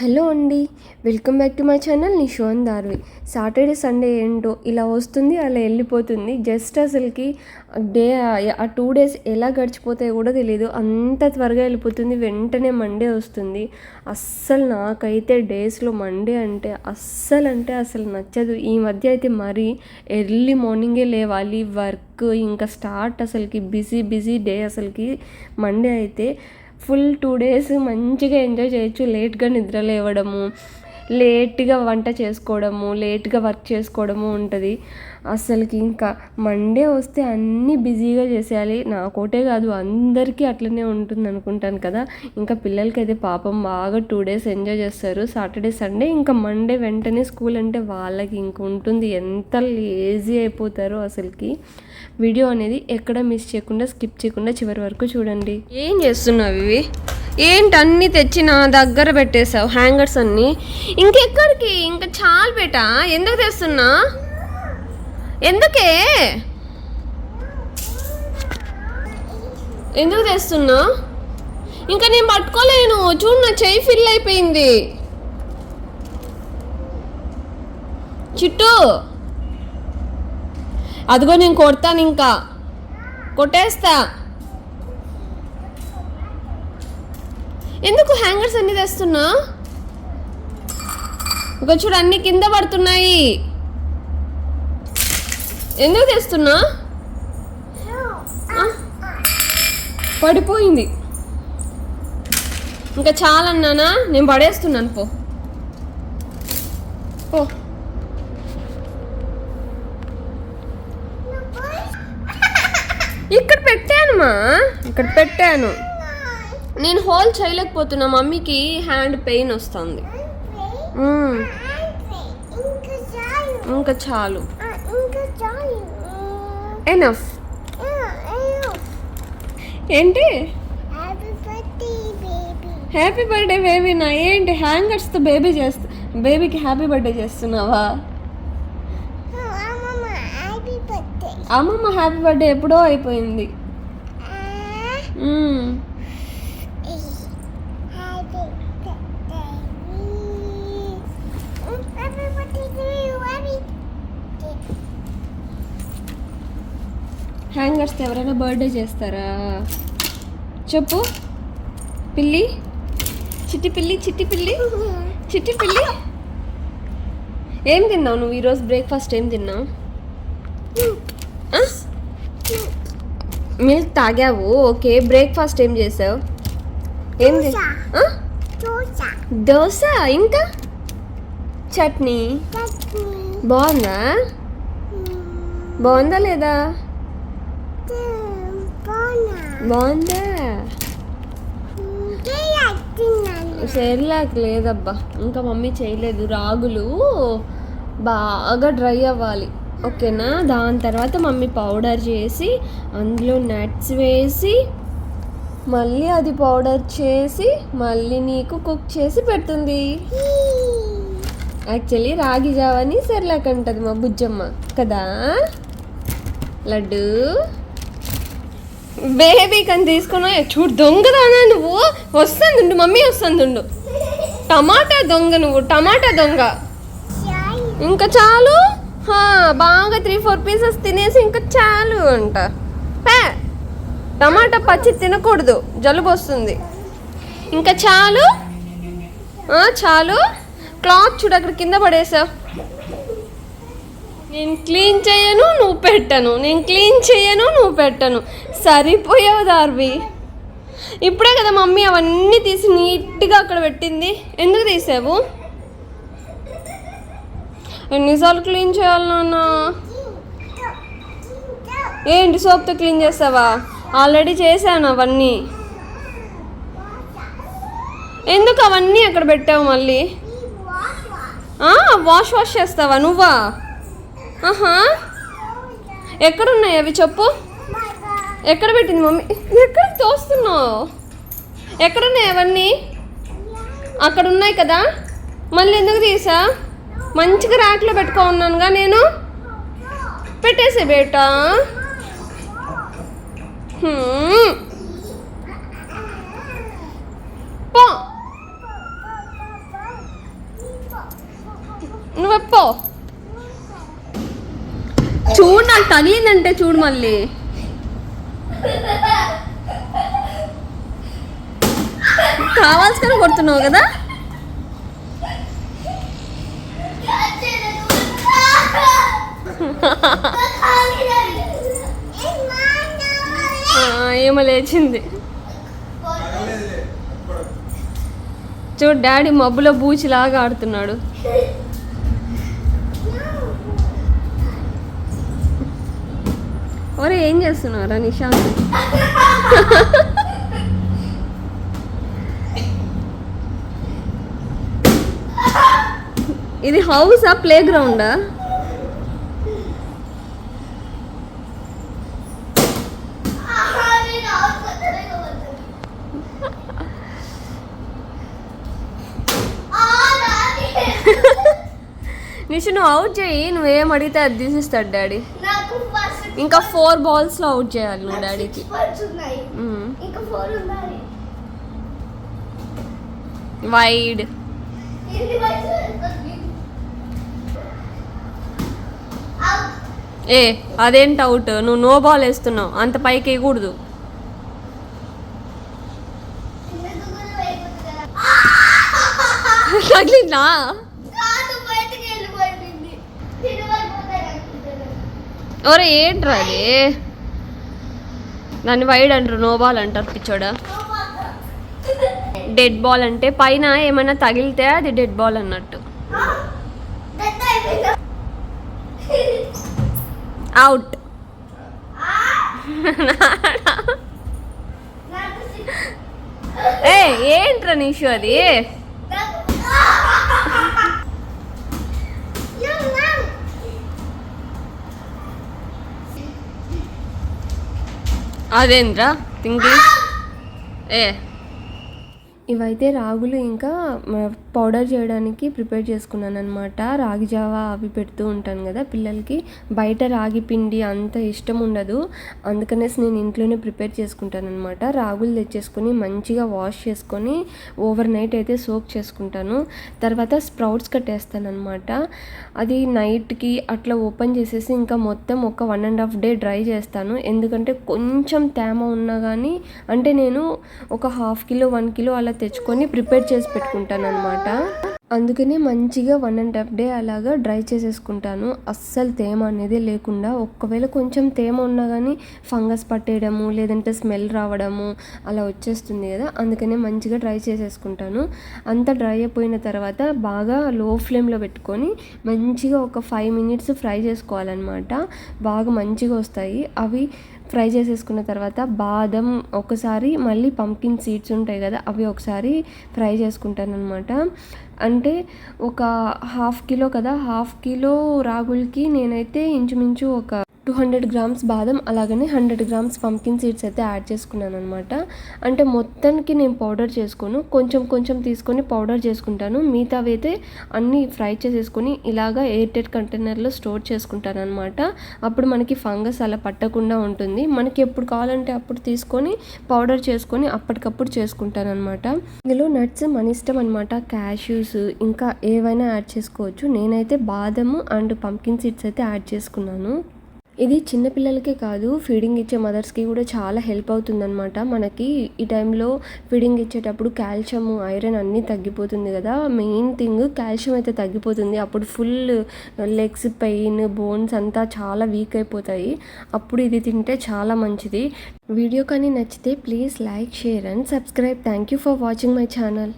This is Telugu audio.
హలో అండి welcome back to my channel నిషోన్ దార్వి. సాటర్డే సండే ఏంటో ఇలా వస్తుంది అలా వెళ్ళిపోతుంది. జస్ట్ అసలుకి డే ఆ టూ డేస్ ఎలా గడిచిపోతాయో కూడా తెలియదు అంత త్వరగా వెళ్ళిపోతుంది వెంటనే మండే వస్తుంది. అస్సలు నాకైతే డేస్లో మండే అంటే అస్సలు అంటే అసలు నచ్చదు. ఈ మధ్య అయితే మరీ ఎర్లీ మార్నింగే లేవాలి వర్క్ ఇంకా స్టార్ట్ అసలుకి బిజీ బిజీ డే అసలుకి మండే అయితే ఫుల్ టూ డేస్ మంచిగా ఎంజాయ్ చేయొచ్చు లేట్గా నిద్ర లేవడము లేట్గా వంట చేసుకోవడము లేట్గా వర్క్ చేసుకోవడము ఉంటుంది. అసలుకి ఇంకా మండే వస్తే అన్నీ బిజీగా చేసేయాలి. నాకోటే కాదు అందరికీ అట్లనే ఉంటుంది అనుకుంటాను కదా. ఇంకా పిల్లలకైతే పాపం బాగా టూ డేస్ ఎంజాయ్ చేస్తారు. సాటర్డే సండే ఇంకా మండే వెంటనే స్కూల్ అంటే వాళ్ళకి ఇంక ఉంటుంది. ఎంత లేజీ అయిపోతారో అసలుకి. వీడియో అనేది ఎక్కడ మిస్ చేయకుండా స్కిప్ చేయకుండా చివరి వరకు చూడండి. ఏం చేస్తున్నావు ఇవి ఏంటి అన్నీ దగ్గర పెట్టేశావు హ్యాంగర్స్ అన్నీ? ఇంకెక్కడికి? ఇంకా చాలు బేటా. ఎందుకు తెస్తున్నా? ఎందుకే? ఎందుకు తెస్తున్నా? ఇంకా నేను పట్టుకోలేను. చూడు నా చెయ్యి ఫిల్ అయిపోయింది. చిట్టు. అదిగో నేను కొడతాను ఇంకా. కొట్టేస్తా. ఎందుకు హ్యాంగర్స్ అన్ని తెస్తున్నా? ఒక చూడు అన్ని కింద పడుతున్నాయి. ఎందుకు తెస్తున్నా? పడిపోయింది. ఇంకా చాలన్నానా? నేను పడేస్తున్నాను పో. పో. ఇక్కడ పెట్టాను మా. ఇక్కడ పెట్టాను. నేను హోల్ చేయలేకపోతున్నా. మమ్మీకి హ్యాండ్ పెయిన్ వస్తుంది. ఇంకా చాలు. ఎనఫ్ ఏంటి? హ్యాపీ బర్త్డే బేబీ నా. ఏంటి? హ్యాంగర్స్తో బేబీ చేస్తా బేబీకి హ్యాపీ బర్త్డే చేస్తున్నావా? అమ్మమ్మ హ్యాపీ బర్త్డే ఎప్పుడో అయిపోయింది. మ్మ్. హ్యాంగర్స్తో ఎవరైనా బర్త్డే చేస్తారా? చెప్పు. పిల్లి. చిట్టి పిల్లి చిట్టి పిల్లి. చిట్టి పిల్లి. ఏం తిన్నావు నువ్వు? ఈరోజు బ్రేక్ఫాస్ట్ ఏం తిన్నావు? మిల్క్ తాగావు? ఓకే. బ్రేక్ఫాస్ట్ ఏం చేసావు? ఏం? దోశ. ఇంకా? చట్నీ. బాగుందా? బాగుందా లేదా? బాగుందా? సెర్లాక్ లేదబ్బా. ఇంకా మమ్మీ చేయలేదు. రాగులు బాగా డ్రై అవ్వాలి. ఓకేనా? దాని తర్వాత మమ్మీ పౌడర్ చేసి అందులో నట్స్ వేసి మళ్ళీ అది పౌడర్ చేసి మళ్ళీ నీకు కుక్ చేసి పెడుతుంది. యాక్చువల్లీ రాగి జావని సెర్లాక్ అంటది మా బుజ్జమ్మ. కదా? లడ్డు? బేబీ కని తీసుకున్నా చూడు దొంగదానా నువ్వు? వస్తుందుండు మమ్మీ వస్తుందుండు. టమాటా దొంగ నువ్వు టమాటా దొంగ. ఇంకా చాలు? హా, బాగా త్రీ ఫోర్ పీసెస్ తినేసి ఇంకా చాలు అంట. పే టమాటా పచ్చి తినకూడదు జలుబు వస్తుంది. ఇంకా చాలు? చాలు? క్లాత్ చూడు అక్కడ కింద పడేసావు నేను క్లీన్ చేయను నువ్వు పెట్టను. నేను క్లీన్ చేయను నువ్వు పెట్టను. సరిపోయావు దార్వి. ఇప్పుడే కదా మమ్మీ అవన్నీ తీసి నీట్గా అక్కడ పెట్టింది. ఎందుకు తీసావు? ఎన్నిసార్లు క్లీన్ చేయాలి నాన్న? ఏంటి సోప్తో క్లీన్ చేస్తావా? ఆల్రెడీ చేశాను అవన్నీ. ఎందుకు అవన్నీ అక్కడ పెట్టావు మళ్ళీ? వాష్ వాష్ చేస్తావా నువ్వా? ఆహా. ఎక్కడున్నాయి అవి చెప్పు. ఎక్కడ పెట్టింది మమ్మీ? ఎక్కడ తోస్తున్నావు? ఎక్కడున్నాయి అవన్నీ? అక్కడ ఉన్నాయి కదా? మళ్ళీ ఎందుకు తీసా? మంచిగా ర్యాక్లో పెట్టుకో ఉన్నానుగా నేను. పెట్టేసే బేటా హ్మ్. పో నువ్వు ఎప్పో చూడు నాకు తగిలిందంటే చూడు మళ్ళీ. కావాల్సుకొని కొడుతున్నావు కదా? ఏమో లేచింది. చూడు డాడీ మబ్బులో బూచిలాగా ఆడుతున్నాడు. ఒరే ఏం చేస్తున్నారా నిశాంత్? ఇది హౌసా ప్లే గ్రౌండా నిషు నువ్వు అవుట్ చేయి. నువ్వేం అడిగితే అది తీసిస్తాడు డాడీ. ఇంకా ఫోర్ బాల్స్లో అవుట్ చేయాలి నువ్వు డాడీకి వైడ్ ఏ అదేంటి అవుట్ నువ్వు నో బాల్ వేస్తున్నావు. అంత పైకి వేయకూడదు. తగిలిందా? ఒరే ఏంట్రా అది? దాన్ని వైడ్ అంటారు నో బాల్ అంటారు పిచ్చోడా. డెడ్ బాల్ అంటే పైన ఏమైనా తగిలితే అది డెడ్ బాల్ అన్నట్టు. అవుట్ ఏ ఏంట్రా నిషు అది? అదేంద్రా థింకింగ్ ఏ ఇవైతే రాగులు ఇంకా పౌడర్ చేయడానికి ప్రిపేర్ చేసుకున్నాను అనమాట రాగి జావా అవి పెడుతూ ఉంటాను కదా పిల్లలకి. బయట రాగి పిండి అంత ఇష్టం ఉండదు. అందుకనేసి నేను ఇంట్లోనే ప్రిపేర్ చేసుకుంటాను అనమాట రాగులు తెచ్చేసుకొని మంచిగా వాష్ చేసుకొని ఓవర్ నైట్ అయితే సోక్ చేసుకుంటాను. తర్వాత స్ప్రౌట్స్ కట్టేస్తాను అనమాట అది నైట్కి అట్లా ఓపెన్ చేసేసి ఇంకా మొత్తం ఒక one and half day dry చేస్తాను. ఎందుకంటే కొంచెం తేమ ఉన్నా కానీ అంటే నేను ఒక హాఫ్ కిలో వన్ కిలో అలా తెచ్చుకొని ప్రిపేర్ చేసి పెట్టుకుంటాను అనమాట అందుకనే మంచిగా వన్ అండ్ హాఫ్ డే అలాగా డ్రై చేసేసుకుంటాను. అస్సలు తేమ అనేది లేకుండా ఒక్కవేళ కొంచెం తేమ ఉన్నా కానీ ఫంగస్ పట్టేయడము లేదంటే స్మెల్ రావడము అలా వచ్చేస్తుంది కదా. అందుకనే మంచిగా డ్రై చేసేసుకుంటాను. అంతా డ్రై అయిపోయిన తర్వాత బాగా లో ఫ్లేమ్లో పెట్టుకొని మంచిగా ఒక ఫైవ్ మినిట్స్ ఫ్రై చేసుకోవాలన్నమాట. బాగా మంచిగా వస్తాయి. అవి ఫ్రై చేసేసుకున్న తర్వాత బాదం ఒకసారి మళ్ళీ పంకిన్ సీడ్స్ ఉంటాయి కదా అవి ఒకసారి ఫ్రై చేసుకుంటాను అనమాట అంటే ఒక హాఫ్ కిలో కదా హాఫ్ కిలో రాగులకి నేనైతే ఇంచుమించు ఒక టూ హండ్రెడ్ గ్రామ్స్ బాదం అలాగనే హండ్రెడ్ గ్రామ్స్ పంకిన్ సీడ్స్ అయితే యాడ్ చేసుకున్నాను అనమాట అంటే మొత్తానికి నేను పౌడర్ చేసుకోను. కొంచెం కొంచెం తీసుకొని పౌడర్ చేసుకుంటాను. మిగతావి అయితే అన్నీ ఫ్రై చేసేసుకొని ఇలాగా ఎయిర్టెడ్ కంటైనర్లో స్టోర్ చేసుకుంటాను అనమాట అప్పుడు మనకి ఫంగస్ అలా పట్టకుండా ఉంటుంది. మనకి ఎప్పుడు కావాలంటే అప్పుడు తీసుకొని పౌడర్ చేసుకొని అప్పటికప్పుడు చేసుకుంటాను అనమాట ఇందులో నట్స్ మన ఇష్టం అనమాట క్యాష్యూస్ ఇంకా ఏవైనా యాడ్ చేసుకోవచ్చు. నేనైతే బాదము అండ్ పంకిన్ సీడ్స్ అయితే యాడ్ చేసుకున్నాను. ఇది చిన్నపిల్లలకే కాదు ఫీడింగ్ ఇచ్చే మదర్స్కి కూడా చాలా హెల్ప్ అవుతుందన్నమాట. మనకి ఈ టైంలో ఫీడింగ్ ఇచ్చేటప్పుడు కాల్షియం ఐరన్ అన్నీ తగ్గిపోతుంది కదా. మెయిన్ థింగ్ కాల్షియం అయితే తగ్గిపోతుంది. అప్పుడు ఫుల్ లెగ్స్ పెయిన్ బోన్స్ అంతా చాలా వీక్ అయిపోతాయి. అప్పుడు ఇది తింటే చాలా మంచిది. వీడియో కానీ నచ్చితే please like share and subscribe thank you for watching my channel